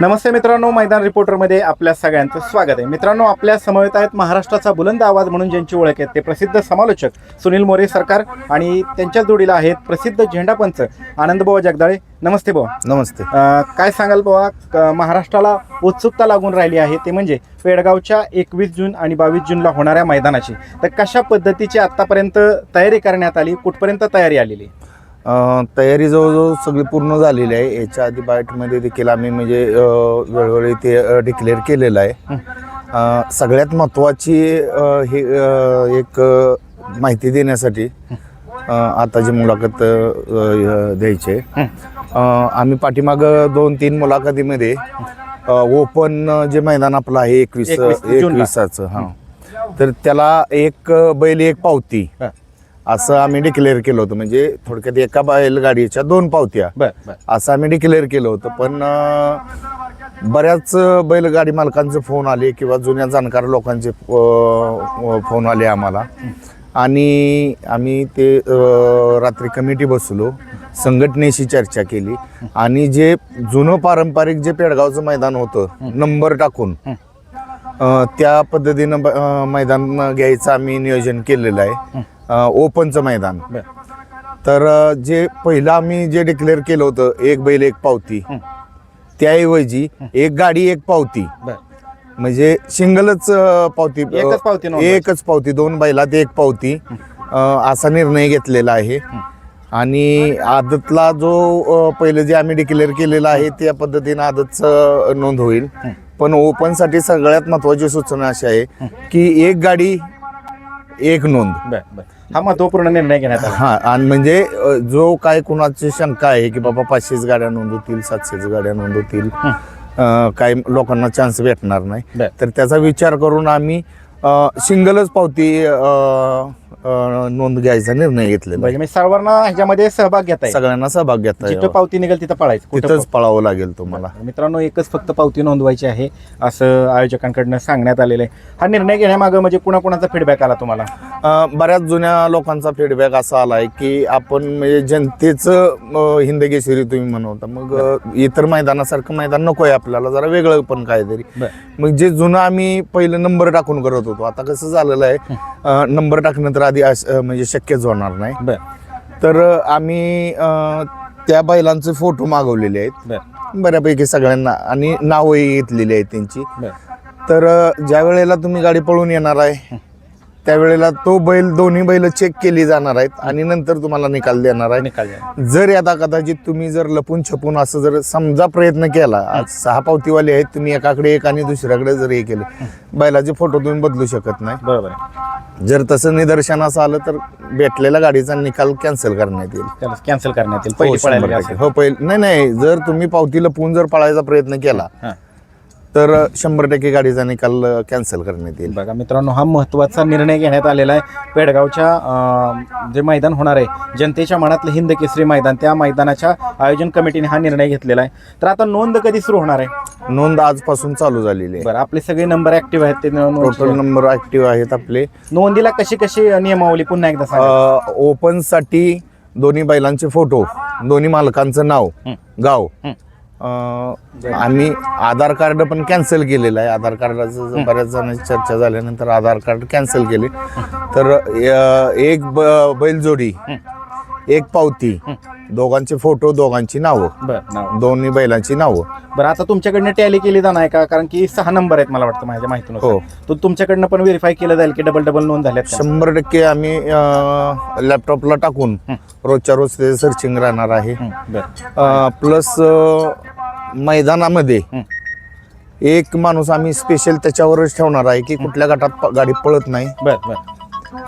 नमस्ते मित्रांनो मैदान रिपोर्टरमध्ये आपल्या सगळ्यांचं स्वागत आहे. मित्रांनो आपल्या समवेत आहेत महाराष्ट्राचा बुलंद आवाज म्हणून ज्यांची ओळख आहे ते प्रसिद्ध समालोचक सुनील मोरे सरकार आणि त्यांच्या जोडीला आहेत प्रसिद्ध झेंडापंच आनंदबाबा जगदाळे. नमस्ते भाऊ. नमस्ते. काय सांगाल क- महाराष्ट्राला उत्सुकता लागून राहिली आहे ते म्हणजे पेडगावच्या एकवीस जून आणि बावीस जूनला होणाऱ्या मैदानाची. तर कशा पद्धतीची आतापर्यंत तयारी करण्यात आली? कुठपर्यंत तयारी आलेली? तयारी जवळजवळ सगळी पूर्ण झालेली आहे. याच्या आधी बाईटमध्ये देखील आम्ही म्हणजे वेळोवेळी ते डिक्लेअर केलेलं आहे. सगळ्यात महत्त्वाची हे एक माहिती देण्यासाठी अं, आता जी मुलाखत द्यायची आम्ही पाठीमाग दोन तीन मुलाखतीमध्ये ओपन जे मैदान आपलं आहे एकवीस 21 जूनला. एकविसाचं हां. तर त्याला एक बैल एक पावती. असं आम्ही डिक्लेअर केलं होतं. म्हणजे थोडक्यात एका बैलगाडीच्या दोन पावत्या. असं आम्ही डिक्लेअर केलं होतं. पण बऱ्याच बैलगाडी मालकांचे फोन आले किंवा जुन्या जाणकार लोकांचे फोन आले आम्हाला. आणि आम्ही ते रात्री कमिटी बसलो. संघटनेशी चर्चा केली. आणि जे जुनं पारंपरिक जे पेडगावचं मैदान होतं नंबर टाकून त्या पद्धतीनं मैदान घ्यायचं आम्ही नियोजन केलेलं आहे. ओपनचं मैदान. तर जे पहिलं आम्ही जे डिक्लेअर केलं होतं एक बैल एक पावती त्याऐवजी एक गाडी एक पावती. म्हणजे सिंगलच पावती एकच पावती. एकच पावती दोन बैलात एक पावती. असा निर्णय घेतलेला आहे. आणि आदतला जो पहिलं जे आम्ही डिक्लेअर केलेलं आहे त्या पद्धतीनं आदतचं नोंद होईल. पण ओपनसाठी सगळ्यात महत्वाची सूचना अशी आहे की एक गाडी एक नोंद. हा महत्त्वपूर्ण निर्णय घेण्यात आला. हा आणि म्हणजे अ, जो काय कुणाची शंका आहे की बाबा पाचशेच गाड्या नोंदवतील सातशेच गाड्या नोंदवतील अ, काही लोकांना चान्स भेटणार नाही. बर. तर त्याचा विचार करून आम्ही सिंगलच पावती अ, अ, नोंद घ्यायचा निर्णय घेतलेला आहे. म्हणजे मी सर्वांना ह्याच्यामध्ये सहभाग घेता येईल. सगळ्यांना सहभाग घेता जिथं यावा. पावती निघेल तिथं पळायचं. कुठं तिथंच पळावं लागेल तुम्हाला. मित्रांनो एकच फक्त पावती नोंदवायची आहे असं आयोजकांकडनं सांगण्यात आलेलं आहे. हा निर्णय घेण्यामागं म्हणजे कुणाकुणाचा फीडबॅक आला तुम्हाला? बऱ्याच जुन्या लोकांचा फीडबॅक असा आलाय की आपण म्हणजे जनतेचं अ, हिंदकेसरी तुम्ही म्हणवता. मग इतर मैदानासारखं मैदान नको आहे आपल्याला जरा वेगळं पण काहीतरी. मग जे जुनं आम्ही पहिलं नंबर टाकून करत होतो आता कसं झालेलं आहे नंबर टाकणं तर आधी म्हणजे शक्यच होणार नाही. तर आम्ही त्या बैलांचे फोटो मागवलेले आहेत. बऱ्यापैकी सगळ्यांना आणि नावही घेतलेली आहेत त्यांची. तर ज्या वेळेला तुम्ही गाडी पळून येणार आहे त्यावेळेला तो बैल दोन्ही बैल चेक केली जाणार आहेत आणि नंतर तुम्हाला निकाल देणार आहे निकाल. जर यादा कदाचित तुम्ही जर लपून छपून असं जर समजा प्रयत्न केला आज सहा पावतीवाले आहेत तुम्ही एकाकडे एक आणि दुसऱ्याकडे जर हे केलं बैलाचे फोटो तुम्ही बदलू शकत नाही. बरोबर आहे. जर तसं निदर्शनास आलं तर भेटलेल्या गाडीचा निकाल कॅन्सल करण्यात येईल. त्याला कॅन्सल करण्यात येईल. हो, शंभर. हो पहिले नाही नाही जर तुम्ही पावती लपवून जर पळायचा प्रयत्न केला हां. तर शंभर टक्के गाडीचा निकाल कॅन्सल करण्यात येईल. बघा मित्रांनो हा महत्त्वाचा निर्णय घेण्यात आलेला आहे. पेडगावच्या जे मैदान होणार आहे जनतेच्या मनातलं हिंद केसरी मैदान त्या मैदानाच्या आयोजन कमिटीने हा निर्णय घेतलेला आहे. तर आता नोंद कधी सुरू होणार आहे? नोंद आजपासून चालू झालेली आहे. बरं आपले सगळे नंबर ऍक्टिव्ह आहेत ते टोटल. नंबर ऍक्टिव्ह आहेत आपले. नोंदीला कशी कशी नियमावली पुन्हा एकदा सांगा. ओपनसाठी दोन्ही बैलांचे फोटो दोन्ही मालकांचं नाव. गाव. आम्ही आधार कार्ड पण कॅन्सल केलेलं आहे. आधार कार्डाचं बऱ्याच जणांची चर्चा झाल्यानंतर आधार कार्ड कॅन्सल केले. तर एक ब- बैलजोडी एक पावती. दोघांचे फोटो दोघांची नावं. बरं नाव. दोन्ही बैलांची नावं. बरं आता तुमच्याकडनं टॅली केली जाणार आहे का? कारण की सहा नंबर आहेत मला वाटतं माझ्या हो. माहितीनुसार तो तुमच्याकडनं पण व्हेरीफाय केलं जाईल की डबल डबल नोंद झाल्यात का? शंभर टक्के आम्ही लॅपटॉपला टाकून रोजच्या रोज ते सर्चिंग राहणार आहे. हं, बरं. प्लस मैदानामध्ये हं. एक माणूस आम्ही स्पेशल त्याच्यावरच ठेवणार आहे की कुठल्या गटात प- गाडी पळत नाही. बरं बरं.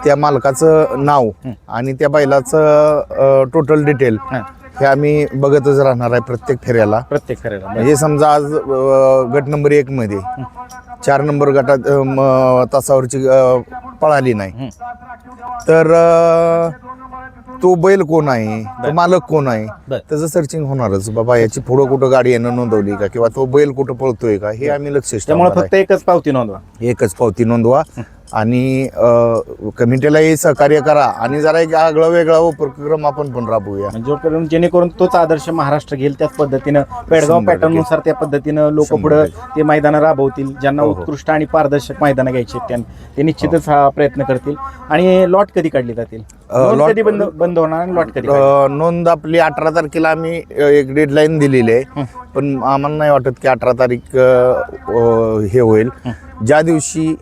त्या मालकाचं नाव आणि त्या बैलाचं टोटल डिटेल हां. आम्ही बघतच राहणार आहे प्रत्येक फेऱ्याला. प्रत्येक बरं. म्हणजे समजा आज गट नंबर एक मध्ये चार नंबर गटात तासावरची पळाली नाही. तर तो बैल कोण आहे? तो मालक कोण आहे. त्याचं सर्चिंग होणारच. बाबा याची पुढं कुठं गाडी येणं नोंदवली का? किंवा तो बैल कुठं पळतोय का? हे आम्ही लक्ष त्यामुळे फक्त एकच पावती नोंदवा. एकच पावती नोंदवा. आणि कमिटीलाही सहकार्य करा आणि जरा एक आगळा वेगळा उपक्रम आपण पण राबवूया. म्हणजे जोपर्यंत जेणेकरून तोच आदर्श महाराष्ट्र घेईल त्याच पद्धतीनं पेडगाव पॅटर्ननुसार त्या पद्धतीनं लोक पुढे. ते मैदानं राबवतील ज्यांना हो, हो. उत्कृष्ट आणि पारदर्शक मैदानं घ्यायची ते निश्चितच हा. प्रयत्न करतील. आणि लॉट कधी काढली जातील? कधी बंद बंद होणार आणि लॉट कधी नोंद आपली अठरा तारखेला आम्ही एक डेडलाईन दिलेली आहे. पण आम्हाला नाही वाटत की अठरा तारीख हे होईल. ज्या दिवशी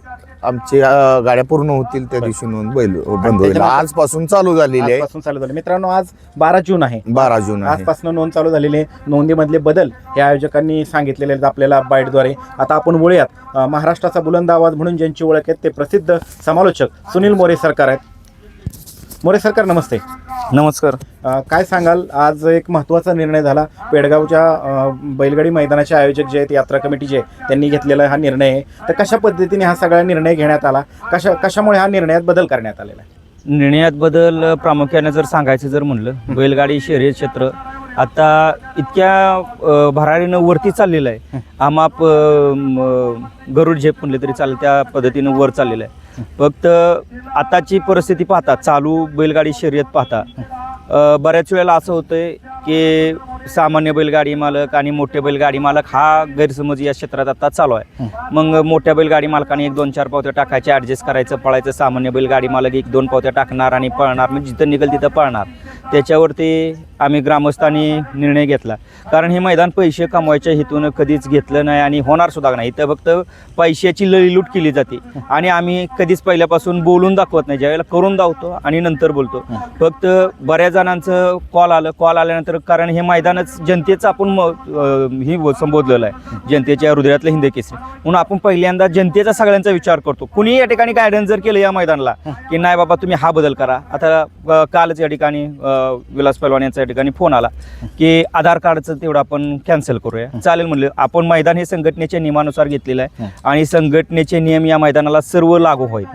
आमच्या अ, गाड्या पूर्ण होतील त्या दिवशी नोंद बैल बंद होईल. आजपासून चालू झालेली आहे. आजपासून चालू झालं मित्रांनो आज बारा जून आहे. बारा जून आहे. आजपासून नोंद चालू झालेली आहे. नोंदीमधले बदल हे आयोजकांनी सांगितलेले आहेत आपल्याला बाईटद्वारे. आता आपण वळूयात अं, महाराष्ट्राचा बुलंद आवाज म्हणून ज्यांची ओळख आहे ते प्रसिद्ध समालोचक सुनील मोरे सरकार आहेत. मोरे सरकार नमस्ते. नमस्कार. अं, काय सांगाल? आज एक महत्त्वाचा निर्णय झाला. पेडगावच्या अं, बैलगाडी मैदानाचे आयोजक जे आहेत यात्रा कमिटी जे आहे, त्यांनी घेतलेला हा निर्णय आहे. तर कशा पद्धतीने हा सगळा निर्णय घेण्यात आला? कशा कशामुळे हा निर्णयात बदल करण्यात आलेला आहे? निर्णयात बदल प्रामुख्याने जर सांगायचं जर म्हणलं बैलगाडी शर्यत क्षेत्र आता इतक्या अ, भरारीनं वरती चाललेलं आहे. आमाप अ, म, गरुड झेप म्हणले तरी चालेल त्या पद्धतीनं वर चाललेलं आहे. फक्त आताची परिस्थिती पाहता चालू बैलगाडी शर्यत पाहता बऱ्याच वेळेला असं होतंय की सामान्य बैलगाडी मालक आणि मोठे बैलगाडी मालक हा गैरसमज या क्षेत्रात आता चालू आहे. मग मोठ्या बैलगाडी मालकाने एक दोन चार पावत्या टाकायचे ॲडजस्ट करायचं पळायचं सामान्य बैलगाडी मालक एक दोन पावत्या टाकणार आणि पळणार म्हणजे जिथं निघेल तिथं पळणार. त्याच्यावरती आम्ही ग्रामस्थांनी निर्णय घेतला. कारण हे मैदान पैसे कमवायच्या हेतून कधीच घेतलं नाही आणि होणार सुद्धा नाही. इथं फक्त पैशाची लळीलूट केली जाते. आणि आम्ही कधीच पहिल्यापासून बोलून दाखवत नाही. ज्यावेळेला करून दावतो आणि नंतर बोलतो. फक्त बऱ्याच जणांचं कॉल आलं. कॉल आल्यानंतर कारण हे मैदानच जनतेचं आपण म- ही संबोधलेलं आहे. जनतेच्या हृदयातलं हिंद केसरी. म्हणून आपण पहिल्यांदा जनतेचा सगळ्यांचा विचार करतो. कुणी या ठिकाणी गायडन्स जर केलं या मैदानाला की नाही बाबा तुम्ही हा बदल करा. आता कालच या ठिकाणी विलास पैलवान यांचा या ठिकाणी फोन आला की आधार कार्डचं तेवढं आपण कॅन्सल करूया. चालेल म्हणलं आपण मैदान हे संघटनेच्या नियमानुसार घेतलेलं आहे आणि संघटनेचे नियम या मैदानाला सर्व लागू होईल.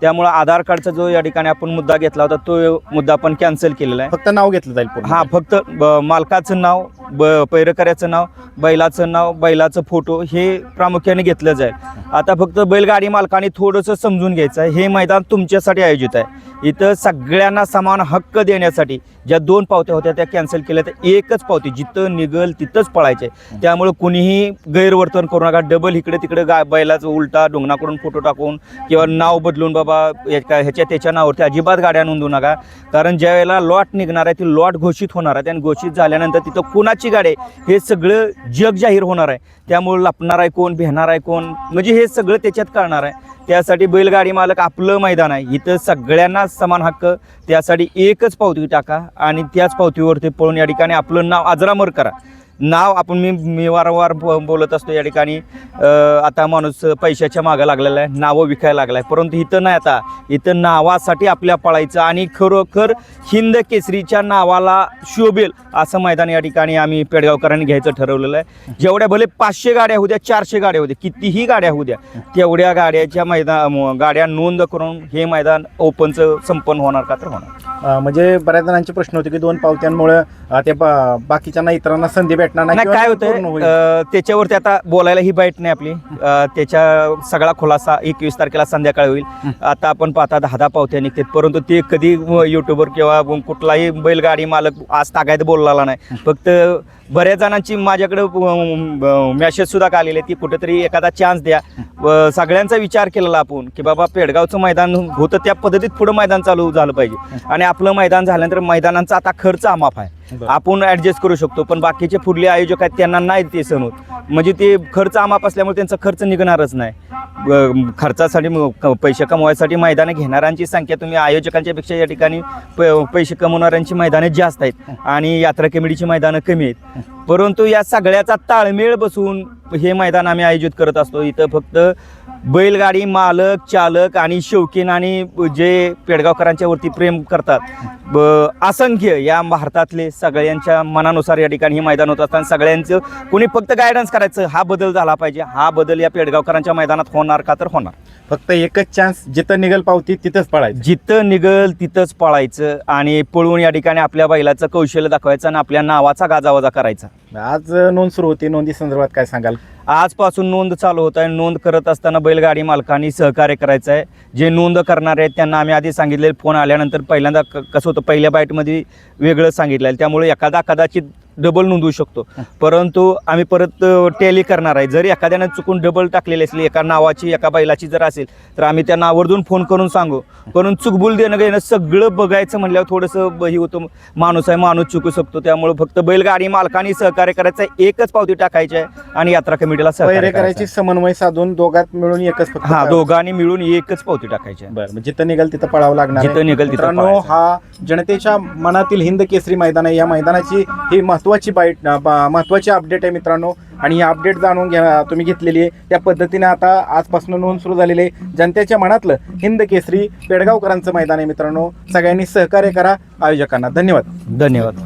त्यामुळे आधार कार्डचा जो या ठिकाणी आपण मुद्दा घेतला होता तो मुद्दा आपण कॅन्सल केलेला आहे. फक्त नाव घेतलं जाईल हा फक्त मालकाचं नाव ब पैरकऱ्याचं नाव बैलाचं नाव बैलाचं फोटो हे प्रामुख्याने घेतलं जाईल आता फक्त बैलगाडी मालकाने थोडंसं समजून घ्यायचं आहे. हे मैदान तुमच्यासाठी आयोजित आहे. इथं सगळ्यांना समान हक्क देण्यासाठी ज्या दोन पावत्या होत्या त्या कॅन्सल केल्या तर एकच पावती जिथं निघल तिथंच पळायचे. त्यामुळे कुणीही गैरवर्तन करू नका. डबल इकडे तिकडे गा बैलाचं उलटा डोंगणाकडून फोटो टाकून किंवा नाव बदलून बाबा याच्या ह्याच्या त्याच्या नावावरती अजिबात गाड्या नोंदवू नका. कारण ज्या वेळेला लॉट निघणार आहे ती लॉट घोषित होणार आहे आणि घोषित झाल्यानंतर तिथं कुणाची गाडी आहे हे सगळं जग जाहीर होणार आहे. त्यामुळे लपणार आहे कोण भेणार आहे कोण? म्हणजे हे सगळं त्याच्यात कळणार आहे. त्यासाठी बैलगाडी मालक आपलं मैदान आहे. इथं सगळ्यांना समान हक्क. त्यासाठी एकच पावती टाका आणि त्याच पावतीवरती पळून या ठिकाणी आपलं नाव अजरामर करा. नाव आपण मी मी वारंवार ब- बोलत असतो या ठिकाणी. आता माणूस पैशाच्या मागं लागलेला आहे नावं विकायला लागला आहे परंतु इथं नाही आता. इथं नावासाठी आपल्या पळायचं आणि खरोखर हिंद केसरीच्या नावाला शोभेल असं मैदान या ठिकाणी आम्ही पेडगावकरांनी घ्यायचं ठरवलेलं आहे. जेवढ्या भले पाचशे गाड्या होऊ द्या चारशे गाड्या होऊ द्या कितीही गाड्या होऊ द्या तेवढ्या गाड्याच्या मैदान गाड्या नोंद करून हे मैदान ओपनचं संपन्न होणार का तर होणार. म्हणजे बऱ्याच जणांचे प्रश्न होते की दोन पावत्यांमुळे ते बाकीच्यांना इतरांना संधी भेटणार नाही काय ते. अं, त्याच्यावरती आता बोलायला ही बाईट नाही आपली. त्याच्या सगळा खुलासा एकवीस तारखेला संध्याकाळी होईल. आता आपण पाहता दहा दहा पावत्या निघतात परंतु ते कधी युट्यूबवर किंवा कुठलाही बैलगाडी मालक आज तागायत बोललेला नाही. फक्त बऱ्याच जणांची माझ्याकडे मॅसेज सुद्धा का आलेले की कुठेतरी एखादा चान्स द्या. सगळ्यांचा विचार केलेला आपण की बाबा पेडगावचं मैदान होतं त्या पद्धतीत पुढं मैदान चालू झालं पाहिजे. आणि आपलं मैदान झाल्यानंतर मैदानांचा आता खर्च अमाप आहे. आपण ऍडजस्ट करू शकतो पण बाकीचे पुढले आयोजक आहेत त्यांना नाही ते सण होत. म्हणजे ते खर्च अमाप असल्यामुळे त्यांचा खर्च निघणारच नाही. खर्चासाठी पैसे कमवायसाठी मैदानं घेणाऱ्यांची संख्या तुम्ही आयोजकांच्या पेक्षा या ठिकाणी पैसे कमवणाऱ्यांची मैदाने जास्त आहेत आणि यात्रा कमिटीची मैदानं कमी आहेत. परंतु या सगळ्याचा ताळमेळ बसून हे मैदान आम्ही आयोजित करत असतो. इथं फक्त बैलगाडी मालक चालक आणि शौकीन आणि जे पेडगावकरांच्या वरती प्रेम करतात. ब- असंख्य या भारतातले सगळ्यांच्या मनानुसार या ठिकाणी हे मैदान होत असताना सगळ्यांचं कोणी फक्त गायडन्स करायचं हा बदल झाला पाहिजे. हा बदल या पेडगावकरांच्या मैदानात होणार का तर होणार. फक्त एकच चान्स जिथं निघल पावती तिथंच पळायचं. जिथं निघल तिथंच पळायचं. आणि पळून या ठिकाणी आपल्या बैलाचं कौशल्य दाखवायचं आणि आपल्या नावाचा गाजावाजा करायचा. आज नोंद सुरू होती. नोंदी संदर्भात काय सांगाल? आजपासून नोंद चालू होत आहे. नोंद करत असताना बैलगाडी मालकांनी सहकार्य करायचं आहे. जे नोंद करणार आहेत त्यांना आम्ही आधी सांगितले फोन आल्यानंतर पहिल्यांदा कसं होतं पहिल्या बाईटमध्ये वेगळं सांगितलं आहे. त्यामुळे एखादा कदाचित डबल नोंदवू शकतो. परंतु आम्ही परत टॅली करणार आहे. जर एखाद्यानं चुकून डबल टाकलेली असली एका नावाची एका बैलाची जर असेल तर आम्ही त्या नावावरून फोन करून सांगू. पण चुकबुल देणं घेणं सगळं बघायचं म्हणल्यावर थोडंसं ब- हे होतं. माणूस आहे माणूस चुकू शकतो. त्यामुळे फक्त बैलगाडी मालकांनी सहकार्य करायचं एकच पावती टाकायची आहे आणि यात्रा कमिटीला सहकार्य करायचं समन्वय साधून दोघात मिळून एकच. हा दोघांनी मिळून एकच पावती टाकायची आहे. बरं जिथं निघाल तिथं पळावं लागणार. जिथं निघेल तिथं. हा जनतेच्या मनातील हिंद केसरी मैदान आहे. या मैदानाची ही महत्वाची बाईट महत्त्वाची महत्वाची अपडेट आहे मित्रांनो. आणि ही अपडेट जाणून घ्या तुम्ही घेतलेली आहे. त्या पद्धतीने आता आजपासून नोंद सुरू झालेली आहे. जनतेच्या मनातलं हिंद केसरी पेडगावकरांचं मैदान आहे मित्रांनो. सगळ्यांनी सहकार्य करा. आयोजकांना धन्यवाद. धन्यवाद.